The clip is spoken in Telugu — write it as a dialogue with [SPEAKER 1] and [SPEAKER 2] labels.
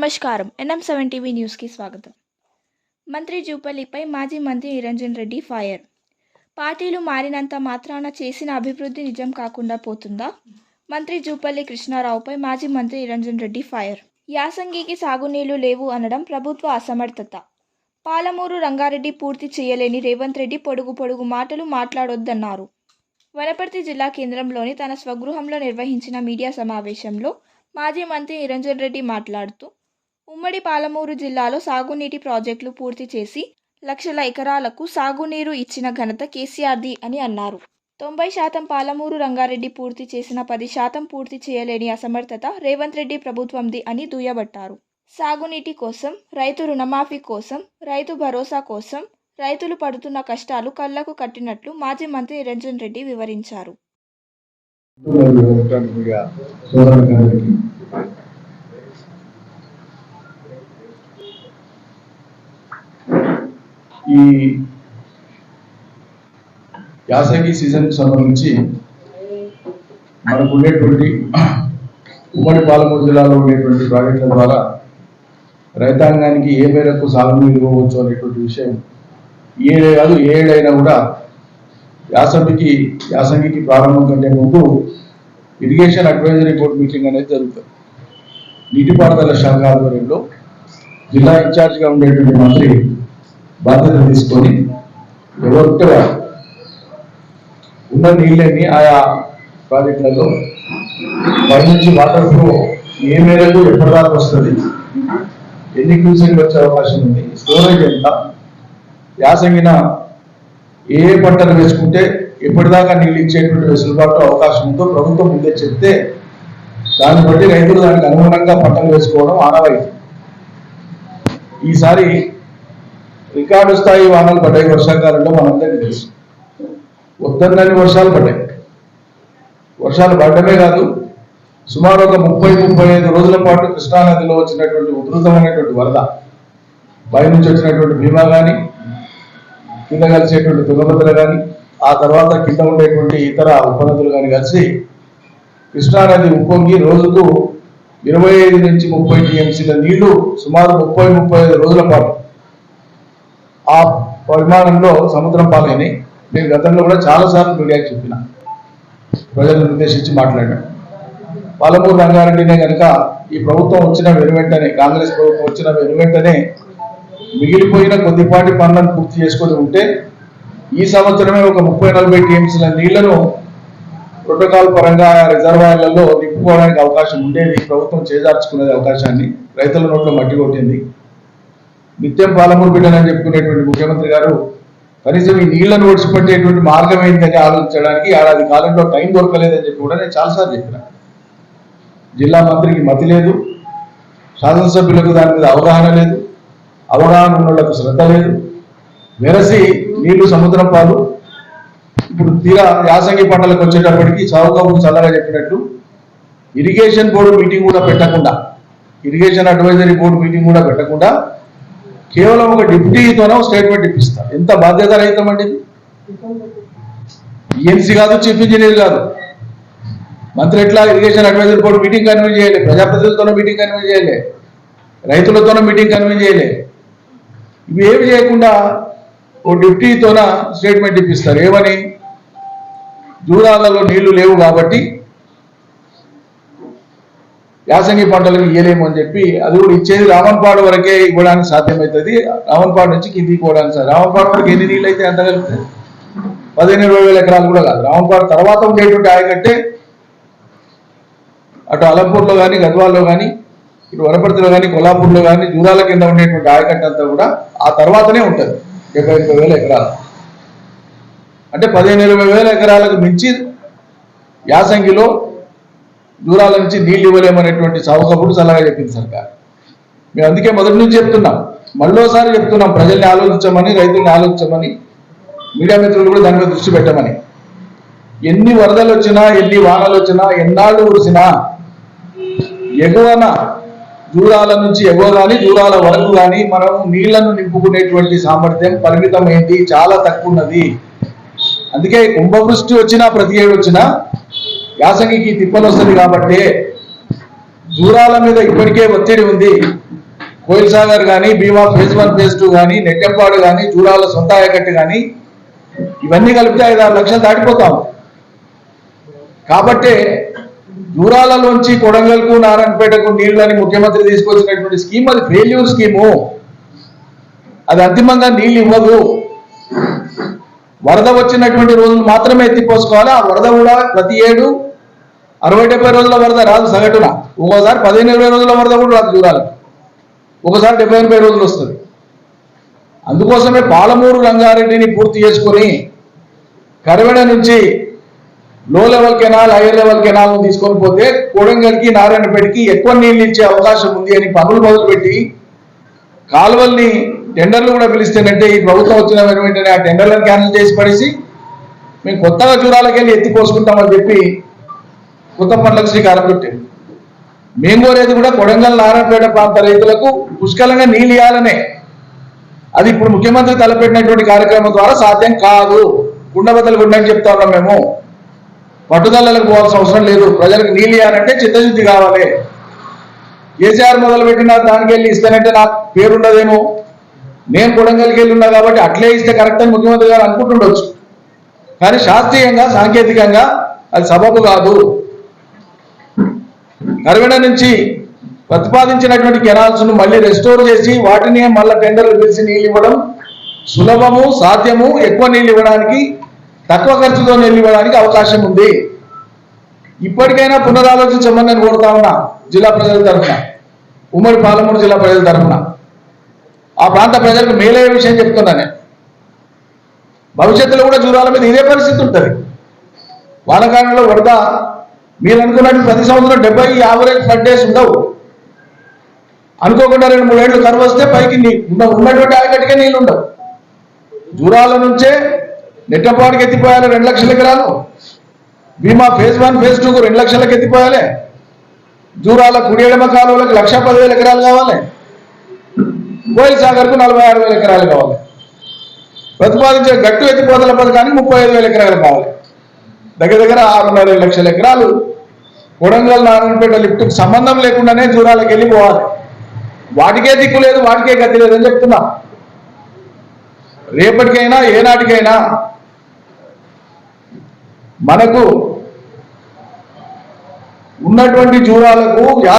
[SPEAKER 1] నమస్కారం. ఎన్ఎం సెవెన్ టీవీ న్యూస్కి స్వాగతం. మంత్రి జూపల్లిపై మాజీ మంత్రి నిరంజన్ రెడ్డి ఫైర్. పార్టీలు మారినంత మాత్రాన చేసిన అభివృద్ధి నిజం కాకుండా పోతుందా? మంత్రి జూపల్లి కృష్ణారావుపై మాజీ మంత్రి నిరంజన్ రెడ్డి ఫైర్. యాసంగికి సాగునీళ్ళు లేవు అనడం ప్రభుత్వ అసమర్థత. పాలమూరు రంగారెడ్డి పూర్తి చేయలేని రేవంత్ రెడ్డి పొడుగు పొడుగు మాటలు మాట్లాడొద్దన్నారు. వనపర్తి జిల్లా కేంద్రంలోని తన స్వగృహంలో నిర్వహించిన మీడియా సమావేశంలో మాజీ మంత్రి నిరంజన్ రెడ్డి మాట్లాడుతూ ఉమ్మడి పాలమూరు జిల్లాలో సాగునీటి ప్రాజెక్టులు పూర్తి చేసి లక్షల ఎకరాలకు సాగునీరు ఇచ్చిన ఘనత కేసీఆర్ది అని అన్నారు. తొంభై శాతం పాలమూరు రంగారెడ్డి పూర్తి చేసిన పది శాతం పూర్తి చేయలేని అసమర్థత రేవంత్ రెడ్డి ప్రభుత్వంది అని దుయ్యబట్టారు. సాగునీటి కోసం రైతు రుణమాఫీ కోసం రైతు భరోసా కోసం రైతులు పడుతున్న కష్టాలు కళ్ళకు కట్టినట్లు మాజీ మంత్రి నిరంజన్ రెడ్డి వివరించారు.
[SPEAKER 2] ఈ యాసంగి సీజన్కి సంబంధించి మనకు ఉండేటువంటి ఉమ్మడి పాలమూరు జిల్లాలో ఉండేటువంటి ప్రాజెక్టుల ద్వారా రైతాంగానికి ఏ మేరకు సాగునీరు ఇవ్వవచ్చు అనేటువంటి విషయం ఏడే కాదు ఏడైనా కూడా యాసంగికి యాసంగికి ప్రారంభం కంటే ముందు ఇరిగేషన్ అడ్వైజరీ బోర్డు మీటింగ్ అనేది జరుగుతుంది. నీటిపారుదల శాఖ ఆధ్వర్యంలో జిల్లా ఇన్ఛార్జిగా ఉండేటువంటి మంత్రి బాధ్యత తీసుకొని ఎవరికి ఉన్న నీళ్ళని ఆయా ప్రాజెక్టులలో పైనుంచి వాటర్ ఫ్లో ఏ మేరకు ఎప్పటిదాకా వస్తుంది? ఎన్ని క్యూసెంట్ వచ్చే అవకాశం ఉంది? స్టోరేజ్ ఎంత? యాసంగిన ఏ ఏ పంటలు వేసుకుంటే ఎప్పటిదాకా నీళ్ళు ఇచ్చేటువంటి వెసులుబాటు అవకాశం ఉందో ప్రభుత్వం ముందే చెప్తే దాన్ని బట్టి రైతులు దానికి అనుగుణంగా పంటలు వేసుకోవడం ఆనవాయితీ. ఈసారి రికార్డు స్థాయి వానలు పడ్డాయి. వర్షాకాలంలో మనందరికీ తెలుసు. వద్దన్నని వర్షాలు పడ్డాయి. వర్షాలు పడటమే కాదు సుమారు ఒక ముప్పై ముప్పై ఐదు రోజుల పాటు కృష్ణానదిలో వచ్చినటువంటి ఉధృతమైనటువంటి వరద పై నుంచి వచ్చినటువంటి భీమా కానీ కింద కలిసేటువంటి తుంగభద్ర కానీ ఆ తర్వాత కింద ఉండేటువంటి ఇతర ఉపనదులు కానీ కలిసి కృష్ణానది ఉప్పొంగి రోజుకు ఇరవై ఐదు నుంచి ముప్పై టీఎంసీల నీళ్ళు సుమారు ముప్పై ముప్పై ఐదు రోజుల పాటు ఆ పరిమాణంలో సముద్రం పాలైంది. నేను గతంలో కూడా చాలాసార్లు మీడియాకి చెప్పిన. ప్రజలను ఉద్దేశించి మాట్లాడాను. పాలమూరు రంగారెడ్డినే కనుక ఈ ప్రభుత్వం వచ్చిన వెనువెంటనే కాంగ్రెస్ ప్రభుత్వం వచ్చిన వెనువెంటనే మిగిలిపోయిన కొద్దిపాటి పనులను పూర్తి చేసుకొని ఉంటే ఈ సంవత్సరమే ఒక ముప్పై నలభై టీఎంసీల నీళ్ళను ప్రోటోకాల్ పరంగా రిజర్వాయర్లలో నింపుకోవడానికి అవకాశం ఉండేది. ప్రభుత్వం చేజార్చుకునేది అవకాశాన్ని. రైతుల నోట్లో మట్టి కొట్టింది. నిత్యం పాలమూరు బిడ్డనని చెప్పుకునేటువంటి ముఖ్యమంత్రి గారు కనీసం ఈ నీళ్ళను ఒడిచిపెట్టేటువంటి మార్గం ఏంటని ఆలోచించడానికి ఏడాది కాలంలో టైం దొరకలేదని చెప్పి కూడా నేను చాలాసార్లు చెప్పిన. జిల్లా మంత్రికి మతి లేదు శాసనసభ్యులకు దాని మీద అవగాహన లేదు అవగాహన ఉన్న వాళ్ళకు శ్రద్ధ లేదు వెరసి నీళ్ళు సముద్రం పాలు ఇప్పుడు తీరా యాసంగి పంటలకు వచ్చేటప్పటికి చౌకబు చల్లగా చెప్పినట్టు ఇరిగేషన్ బోర్డు మీటింగ్ కూడా పెట్టకుండా ఇరిగేషన్ అడ్వైజరీ బోర్డు మీటింగ్ కూడా పెట్టకుండా కేవలం ఒక డిప్యూటీతోనే ఒక స్టేట్మెంట్ ఇప్పిస్తారు. ఎంత బాధ్యత రహితమండి ఇది? ఈఎన్సీ కాదు చీఫ్ ఇంజనీర్ కాదు. మంత్రి ఎట్లా irrigation advisory board meeting convene చేయలే? ప్రజాప్రతినిధులతోనే మీటింగ్ కన్వీన్ చేయలే. రైతులతోనే మీటింగ్ కన్వీన్ చేయలే. ఇవి ఏమి చేయకుండా ఓ డిప్యూటీతోన స్టేట్మెంట్ ఇప్పిస్తారు. ఏమని? దూరాలలో నీళ్ళు లేవు కాబట్టి యాసంగి పంటలకు ఇయ్యలేము అని చెప్పి అది కూడా ఇచ్చేది రామన్పాడు వరకే ఇవ్వడానికి సాధ్యమవుతుంది. రామన్పాడు నుంచి కిందికి పోవడానికి సార్ రామన్పాడు వరకు ఎన్ని నీళ్ళు అయితే ఎంత కలుగుతాయి పదిహేను ఇరవై వేల ఎకరాలు కూడా కాదు. రామన్పాడు తర్వాత ఉండేటువంటి ఆయకట్టే అటు అలంపూర్లో కానీ గద్వాల్లో కానీ ఇటు వనపర్తిలో కానీ కొల్లాపూర్లో కానీ దూరాల కింద ఉండేటువంటి ఆయకట్ట అంతా కూడా ఆ తర్వాతనే ఉంటుంది. డెబ్బై ఎనభై వేల ఎకరాలు. అంటే పదిహేను ఇరవై వేల ఎకరాలకు మించి యాసంగిలో దూరాల నుంచి నీళ్ళు ఇవ్వలేమనేటువంటి సాగుకప్పుడు సలహా చెప్పింది సర్కార్. మేము అందుకే మొదటి నుంచి చెప్తున్నాం. మళ్ళోసారి చెప్తున్నాం ప్రజల్ని ఆలోచించమని రైతుల్ని ఆలోచించమని మీడియా మిత్రులు కూడా దాని మీద దృష్టి పెట్టమని. ఎన్ని వరదలు వచ్చినా ఎన్ని వానలు వచ్చినా ఎన్నాళ్ళు కురిసినా ఎగువన దూరాల నుంచి ఎగువ కానీ దూరాల వరకు కానీ మనం నీళ్ళను నింపుకునేటువంటి సామర్థ్యం పరిమితమైంది చాలా తక్కువ ఉన్నది. అందుకే కుంభవృష్టి వచ్చినా ప్రతి ఏడు వచ్చినా యాసంగికి తిప్పలు వస్తుంది కాబట్టి దూరాల మీద ఇప్పటికే ఒత్తిడి ఉంది. కోయిల్ సాగర్ కానీ Bhima phase one phase two కానీ నెట్టెంపాడు కానీ జూరాల సొంత ఆయకట్టు కానీ ఇవన్నీ కలిపితే ఐదు ఆరు లక్షలు దాటిపోతాం. కాబట్టే దూరాలలోంచి కొడంగల్కు నారాయణపేటకు నీళ్ళని ముఖ్యమంత్రి తీసుకొచ్చినటువంటి స్కీమ్ అది ఫెయిల్యూర్ స్కీము. అది అంతిమంగా నీళ్ళు ఇవ్వదు. వరద వచ్చినటువంటి రోజులు మాత్రమే ఎత్తిపోసుకోవాలి. ఆ వరద కూడా ప్రతి ఏడు అరవై డెబ్బై రోజుల వరద రాదు సగటున ఒక్కోసారి పదిహేను ఇరవై రోజుల వరద కూడా రాదు చూడాలి. ఒకసారి డెబ్బై ఎనభై రోజులు వస్తుంది. అందుకోసమే పాలమూరు రంగారెడ్డిని పూర్తి చేసుకొని కరవెడ నుంచి low level canal higher level canal తీసుకొని పోతే కోడంగల్కి నారాయణపేటకి ఎక్కువ నీళ్ళు ఇచ్చే అవకాశం ఉంది అని పనులు మొదలుపెట్టి కాలువల్ని టెండర్లు కూడా పిలిస్తేనంటే ఈ ప్రభుత్వం వచ్చిన వెంటనే ఆ టెండర్లను క్యాన్సిల్ చేసి పడేసి మేము కొత్తగా చూడాలకెళ్ళి వెళ్ళి చెప్పి కొత్త పనులకు శ్రీకారం చుట్టాం మేము కోరేది కూడా కొడంగల్ నారాయణపేట ప్రాంత రైతులకు పుష్కలంగా నీళ్ళు ఇవ్వాలనే. అది ఇప్పుడు ముఖ్యమంత్రి తలపెట్టినటువంటి కార్యక్రమం ద్వారా సాధ్యం కాదు. కుండబద్దలు గుండని చెప్తా ఉన్నాం మేము. పట్టుదలలకు పోవాల్సిన అవసరం లేదు. ప్రజలకు నీళ్ళు ఇవ్వాలంటే చిత్తశుద్ధి కావాలి. కేసీఆర్ మొదలు పెట్టిన దానికి వెళ్ళి ఇస్తానంటే నాకు పేరుండదేమో. నేను కొడంగల్కి వెళ్ళి ఉన్నా కాబట్టి అట్లే ఇస్తే కరెక్ట్ అని ముఖ్యమంత్రి గారు అనుకుంటుండొచ్చు. కానీ శాస్త్రీయంగా సాంకేతికంగా అది సబబు కాదు. నరవెడ నుంచి ప్రతిపాదించినటువంటి కెనాల్స్ను మళ్ళీ రెస్టోర్ చేసి వాటిని మళ్ళీ టెండర్లు పిలిచి నీళ్ళు ఇవ్వడం సులభము సాధ్యము ఎక్కువ నీళ్ళు ఇవ్వడానికి తక్కువ ఖర్చుతో నీళ్ళు ఇవ్వడానికి అవకాశం ఉంది. ఇప్పటికైనా పునరాలోచించమని నేను కోరుతా ఉన్నా జిల్లా ప్రజల తరఫున ఉమ్మడి పాలమూరు జిల్లా ప్రజల తరఫున. ఆ ప్రాంత ప్రజలకు మేలయ్యే విషయం చెప్తున్నా నేను. భవిష్యత్తులో కూడా జూరాల మీద ఇదే పరిస్థితి ఉంటుంది. వానకాలంలో వరద మీరు అనుకున్నట్టు ప్రతి సంవత్సరం డెబ్బై యావరేజ్ ఫ్లడ్ డేస్ ఉండవు. అనుకోకుండా రెండు మూడేళ్ళు కరువు వస్తే పైకి ఉన్నటువంటి ఆయకట్టుకే నీళ్ళు ఉండవు. జూరాల నుంచే నెట్టపాడికి ఎత్తిపోయాలి రెండు లక్షల ఎకరాలు. బీమా ఫేజ్ వన్ ఫేజ్ టూకు రెండు లక్షలకు ఎత్తిపోయాలి. జూరాల కుడి ఎడమ కాలువలకు లక్ష పదివేల ఎకరాలు కావాలి. కోయిల్ సాగర్కు నలభై ఆరు వేల ఎకరాలు కావాలి. ప్రతిపాదించే గట్టు ఎత్తిపోతల పథకానికి ముప్పై ఐదు వేల ఎకరాలు కావాలి. దగ్గర దగ్గర ఆరున్నర లక్షల ఎకరాలు కొడంగల్ నారాయణపేట లిఫ్ట్కి సంబంధం లేకుండానే దూరాలకు వెళ్ళిపోవాలి వాటికే దిక్కు లేదు వాటికే గతి లేదని చెప్తున్నా. రేపటికైనా ఏనాటికైనా మనకు ఉన్నటువంటి జూరాలకు